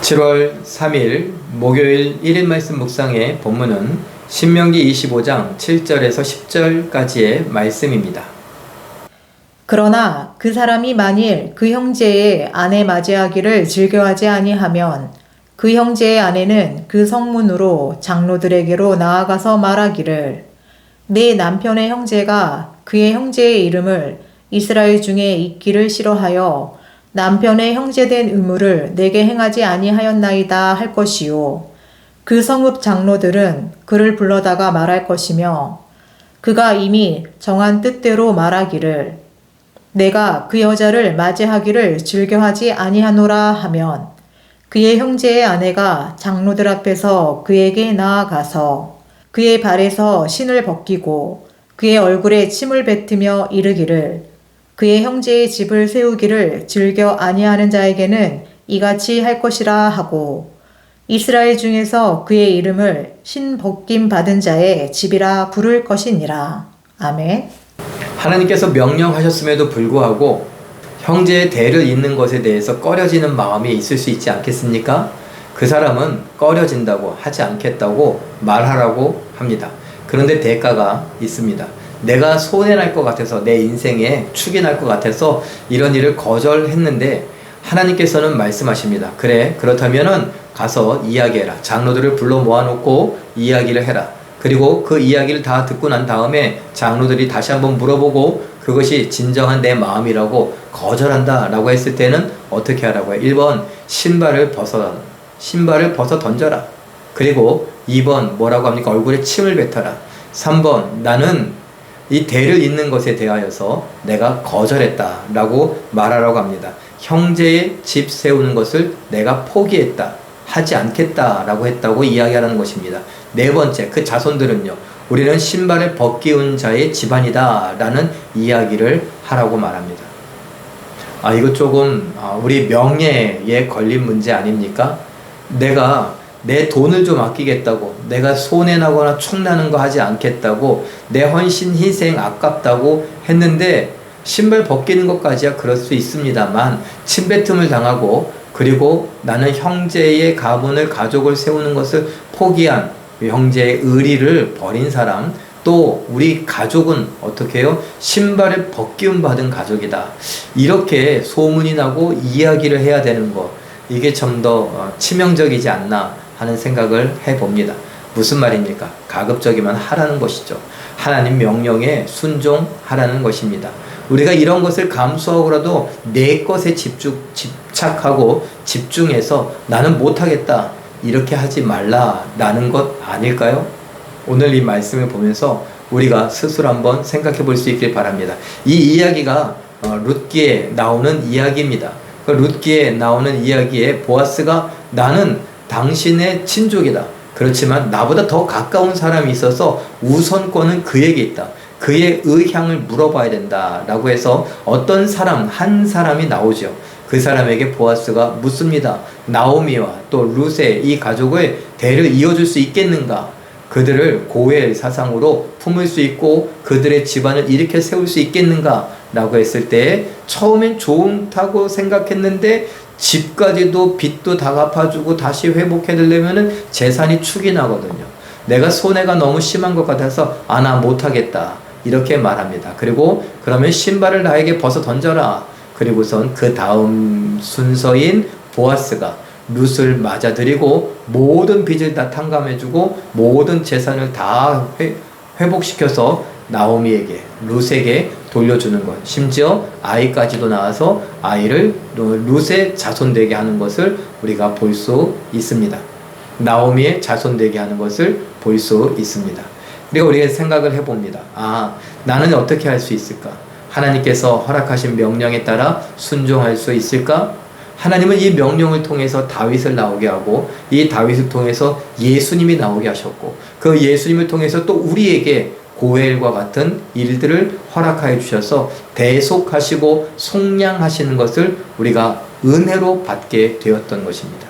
7월 3일 목요일 1일 말씀 묵상의 본문은 신명기 25장 7절에서 10절까지의 말씀입니다. 그러나 그 사람이 만일 그 형제의 아내 맞이하기를 즐겨하지 아니하면 그 형제의 아내는 그 성문으로 장로들에게로 나아가서 말하기를 내 남편의 형제가 그의 형제의 이름을 이스라엘 중에 있기를 싫어하여 남편의 형제된 의무를 내게 행하지 아니하였나이다 할 것이요. 그 성읍 장로들은 그를 불러다가 말할 것이며 그가 이미 정한 뜻대로 말하기를 내가 그 여자를 맞이하기를 즐겨하지 아니하노라 하면 그의 형제의 아내가 장로들 앞에서 그에게 나아가서 그의 발에서 신을 벗기고 그의 얼굴에 침을 뱉으며 이르기를 그의 형제의 집을 세우기를 즐겨 아니하는 자에게는 이같이 할 것이라 하고 이스라엘 중에서 그의 이름을 신 벗김 받은 자의 집이라 부를 것이니라. 아멘. 하나님께서 명령하셨음에도 불구하고 형제의 대를 잇는 것에 대해서 꺼려지는 마음이 있을 수 있지 않겠습니까? 그 사람은 꺼려진다고 하지 않겠다고 말하라고 합니다. 그런데 대가가 있습니다. 내가 손해날 것 같아서 내 인생에 축이 날 것 같아서 이런 일을 거절했는데 하나님께서는 말씀하십니다. 그래 그렇다면은 가서 이야기해라. 장로들을 불러 모아놓고 이야기를 해라. 그리고 그 이야기를 다 듣고 난 다음에 장로들이 다시 한번 물어보고 그것이 진정한 내 마음이라고 거절한다 라고 했을 때는 어떻게 하라고요? 1번 신발을 벗어 신발을 벗어 던져라. 그리고 2번 뭐라고 합니까? 얼굴에 침을 뱉어라. 3번 나는 이 대를 잇는 것에 대하여서 내가 거절했다 라고 말하라고 합니다. 형제의 집 세우는 것을 내가 포기했다. 하지 않겠다 라고 했다고 이야기하는 것입니다. 네 번째, 그 자손들은요, 우리는 신발을 벗기운 자의 집안이다 라는 이야기를 하라고 말합니다. 아, 이거 조금 아, 우리 명예에 걸린 문제 아닙니까? 내가 내 돈을 좀 아끼겠다고, 내가 손해나거나 총나는 거 하지 않겠다고, 내 헌신, 희생 아깝다고 했는데, 신발 벗기는 것까지야 그럴 수 있습니다만, 침뱉음을 당하고, 그리고 나는 형제의 가문을, 가족을 세우는 것을 포기한 형제의 의리를 버린 사람, 또 우리 가족은 어떻게 해요? 신발을 벗기움 받은 가족이다. 이렇게 소문이 나고 이야기를 해야 되는 것. 이게 좀더 어, 치명적이지 않나 하는 생각을 해봅니다. 무슨 말입니까? 가급적이면 하라는 것이죠. 하나님 명령에 순종하라는 것입니다. 우리가 이런 것을 감수하고라도 내 것에 집중, 집착하고 집중해서 나는 못하겠다. 이렇게 하지 말라라는 것 아닐까요? 오늘 이 말씀을 보면서 우리가 스스로 한번 생각해 볼 수 있길 바랍니다. 이 이야기가 어, 룻기에 나오는 이야기입니다. 그 룻기에 나오는 이야기에 보아스가 나는 당신의 친족이다. 그렇지만 나보다 더 가까운 사람이 있어서 우선권은 그에게 있다. 그의 의향을 물어봐야 된다 라고 해서 어떤 사람 한 사람이 나오죠. 그 사람에게 보아스가 묻습니다. 나오미와 또 루세 이 가족의 대를 이어줄 수 있겠는가? 그들을 고의 사상으로 품을 수 있고 그들의 집안을 일으켜 세울 수 있겠는가? 라고 했을 때 처음엔 좋다고 생각했는데 집까지도 빚도 다 갚아주고 다시 회복해내려면은 재산이 축이 나거든요. 내가 손해가 너무 심한 것 같아서 아, 나 못하겠다. 이렇게 말합니다. 그리고 그러면 신발을 나에게 벗어 던져라. 그리고선 그 다음 순서인 보아스가 룻을 맞아들이고 모든 빚을 다 탕감해주고 모든 재산을 다 회, 회복시켜서 나오미에게 룻에게 돌려주는 것 심지어 아이까지도 낳아서 아이를 룻의 자손되게 하는 것을 우리가 볼 수 있습니다. 나오미의 자손되게 하는 것을 볼 수 있습니다. 그리고 우리가 생각을 해봅니다. 아 나는 어떻게 할 수 있을까? 하나님께서 허락하신 명령에 따라 순종할 수 있을까? 하나님은 이 명령을 통해서 다윗을 나오게 하고 이 다윗을 통해서 예수님이 나오게 하셨고 그 예수님을 통해서 또 우리에게 고엘과 같은 일들을 허락하여 주셔서 대속하시고 속량하시는 것을 우리가 은혜로 받게 되었던 것입니다.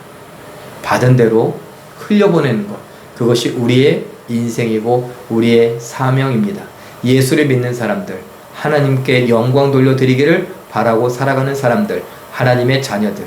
받은 대로 흘려보내는 것. 그것이 우리의 인생이고 우리의 사명입니다. 예수를 믿는 사람들, 하나님께 영광 돌려드리기를 바라고 살아가는 사람들, 하나님의 자녀들.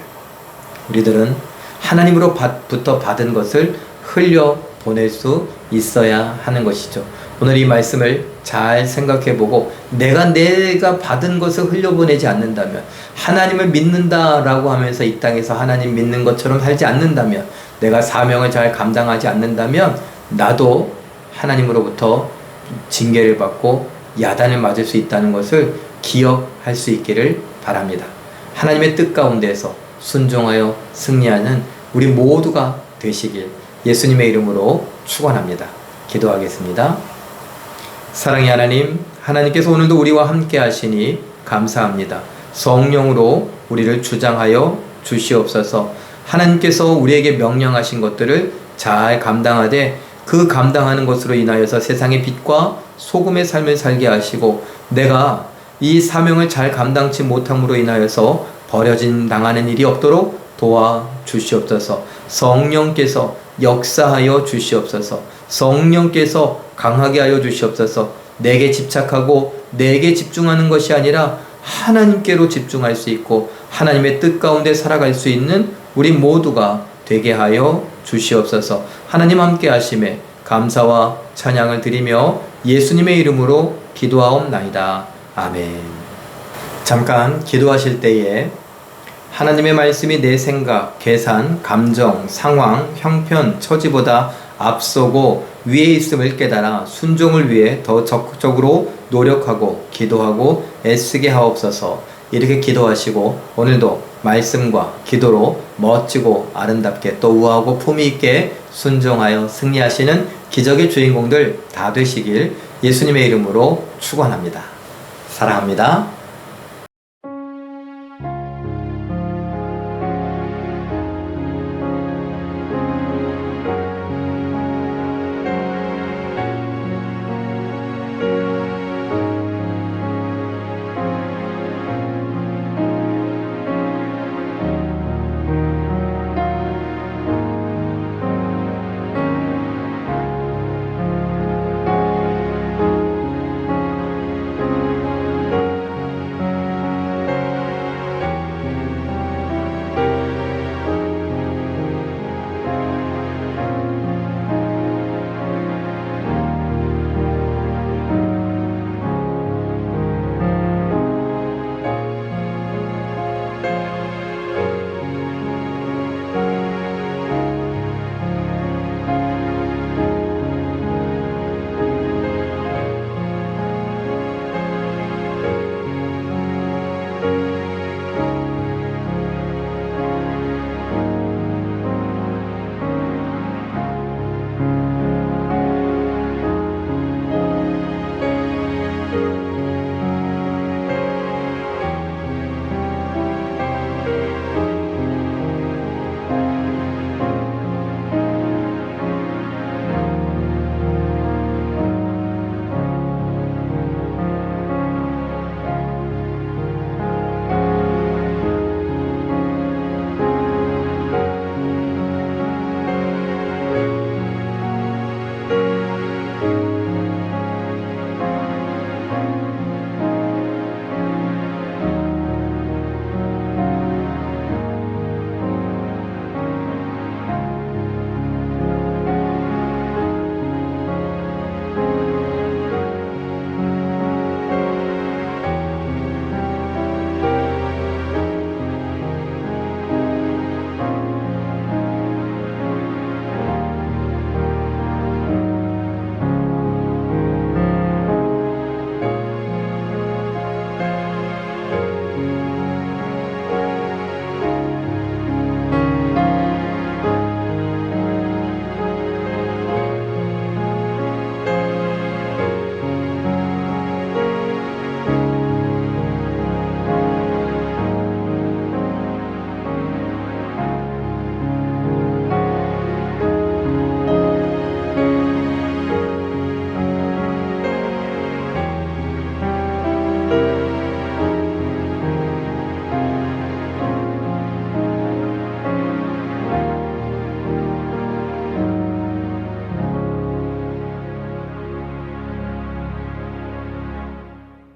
우리들은 하나님으로부터 받은 것을 흘려 보낼 수 있어야 하는 것이죠. 오늘 이 말씀을 잘 생각해 보고 내가 내가 받은 것을 흘려보내지 않는다면 하나님을 믿는다라고 하면서 이 땅에서 하나님 믿는 것처럼 살지 않는다면 내가 사명을 잘 감당하지 않는다면 나도 하나님으로부터 징계를 받고 야단을 맞을 수 있다는 것을 기억할 수 있기를 바랍니다. 하나님의 뜻 가운데서 순종하여 승리하는 우리 모두가 되시길 예수님의 이름으로 축원합니다. 기도하겠습니다. 사랑의 하나님, 하나님께서 오늘도 우리와 함께 하시니 감사합니다. 성령으로 우리를 주장하여 주시옵소서. 하나님께서 우리에게 명령하신 것들을 잘 감당하되 그 감당하는 것으로 인하여서 세상의 빛과 소금의 삶을 살게 하시고 내가 이 사명을 잘 감당치 못함으로 인하여서 버려진 당하는 일이 없도록 도와 주시옵소서. 성령께서 역사하여 주시옵소서. 성령께서 강하게 하여 주시옵소서. 내게 집착하고 내게 집중하는 것이 아니라 하나님께로 집중할 수 있고 하나님의 뜻 가운데 살아갈 수 있는 우리 모두가 되게 하여 주시옵소서. 하나님 함께 하심에 감사와 찬양을 드리며 예수님의 이름으로 기도하옵나이다. 아멘. 잠깐 기도하실 때에 하나님의 말씀이 내 생각, 계산, 감정, 상황, 형편, 처지보다 앞서고 위에 있음을 깨달아 순종을 위해 더 적극적으로 노력하고 기도하고 애쓰게 하옵소서. 이렇게 기도하시고 오늘도 말씀과 기도로 멋지고 아름답게 또 우아하고 품위 있게 순종하여 승리하시는 기적의 주인공들 다 되시길 예수님의 이름으로 축원합니다. 사랑합니다.